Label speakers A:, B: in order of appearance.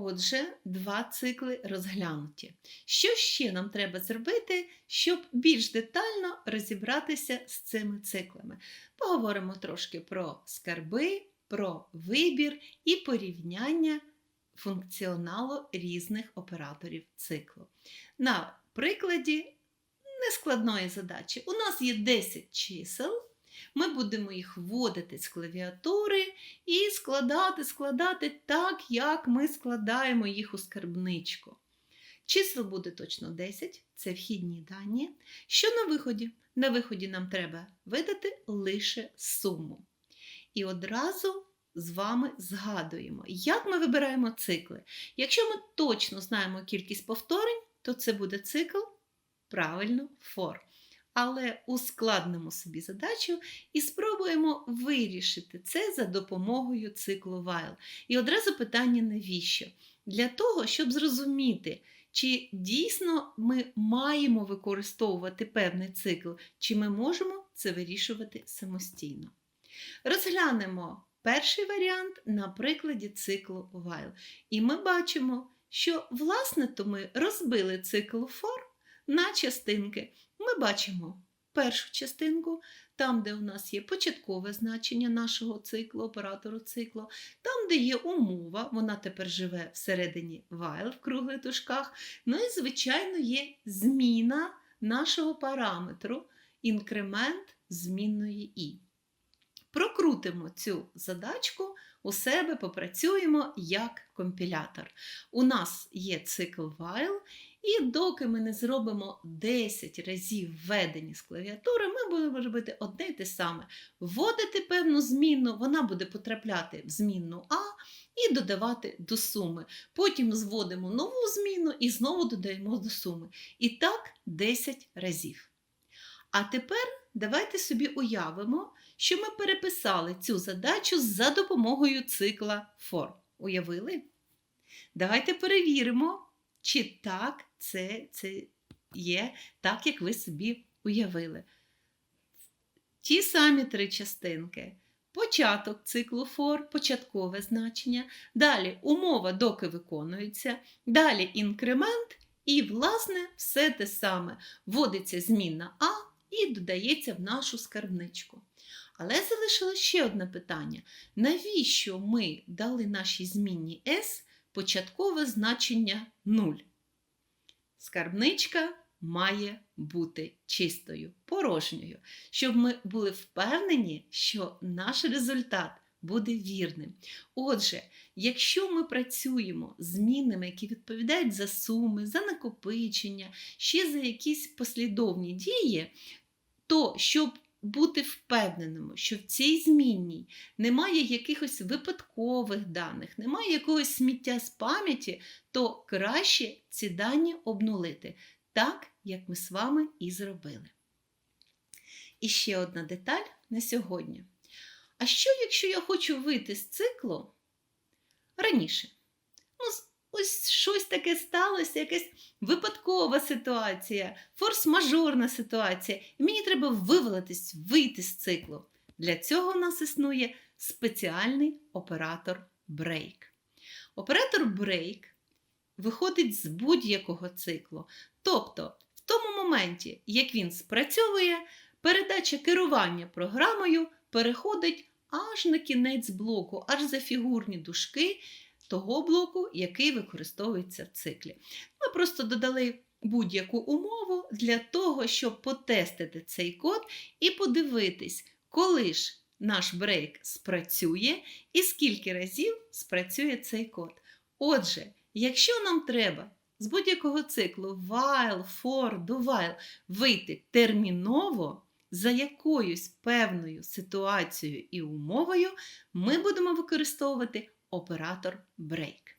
A: Отже, два цикли розглянуті. Що ще нам треба зробити, щоб більш детально розібратися з цими циклами? Поговоримо трошки про скарби, про вибір і порівняння функціоналу різних операторів циклу. На прикладі нескладної задачі. У нас є 10 чисел. Ми будемо їх вводити з клавіатури і складати, складати так, як ми складаємо їх у скарбничку. Чисел буде точно 10, це вхідні дані. Що на виході? На виході нам треба видати лише суму. І одразу з вами згадуємо, як ми вибираємо цикли. Якщо ми точно знаємо кількість повторень, то це буде цикл правильно for але ускладнимо собі задачу і спробуємо вирішити це за допомогою циклу while. І одразу питання навіщо? Для того, щоб зрозуміти, чи дійсно ми маємо використовувати певний цикл, чи ми можемо це вирішувати самостійно. Розглянемо перший варіант на прикладі циклу while. І ми бачимо, що власне то ми розбили цикл for на частинки. Ми бачимо першу частинку, там, де у нас є початкове значення нашого циклу, оператору циклу, там, де є умова, вона тепер живе всередині while в круглих дужках. Ну і, звичайно, є зміна нашого параметру, інкремент змінної і. Прокрутимо цю задачку у себе, попрацюємо як компілятор. У нас є цикл while, і доки ми не зробимо 10 разів введені з клавіатури, ми будемо робити одне й те саме. Вводити певну змінну, вона буде потрапляти в змінну А і додавати до суми. Потім зводимо нову зміну і знову додаємо до суми. І так 10 разів. А тепер давайте собі уявимо, що ми переписали цю задачу за допомогою цикла for. Уявили? Давайте перевіримо, чи так це, це є так, як ви собі уявили. Ті самі три частинки. Початок циклу for, початкове значення, далі умова, доки виконується, далі інкремент, і, власне, все те саме. Вводиться змінна А і додається в нашу скарбничку. Але залишилось ще одне питання: навіщо ми дали нашій змінні S початкове значення 0? Скарбничка має бути чистою, порожньою, щоб ми були впевнені, що наш результат буде вірним. Отже, якщо ми працюємо з змінними, які відповідають за суми, за накопичення, ще за якісь послідовні дії, то щоб бути впевненими, що в цій змінній немає якихось випадкових даних, немає якогось сміття з пам'яті, то краще ці дані обнулити, так, як ми з вами і зробили. І ще одна деталь на сьогодні. А що, якщо я хочу вийти з циклу раніше? Таке сталося, якась випадкова ситуація, форс-мажорна ситуація, і мені треба вивалитись, вийти з циклу. Для цього у нас існує спеціальний оператор break. Оператор break виходить з будь-якого циклу. Тобто, в тому моменті, як він спрацьовує, передача керування програмою переходить аж на кінець блоку, аж за фігурні дужки того блоку, який використовується в циклі. Ми просто додали будь-яку умову для того, щоб потестити цей код і подивитись, коли ж наш брейк спрацює і скільки разів спрацює цей код. Отже, якщо нам треба з будь-якого циклу while, for, do while вийти терміново, за якоюсь певною ситуацією і умовою, ми будемо використовувати оператор break.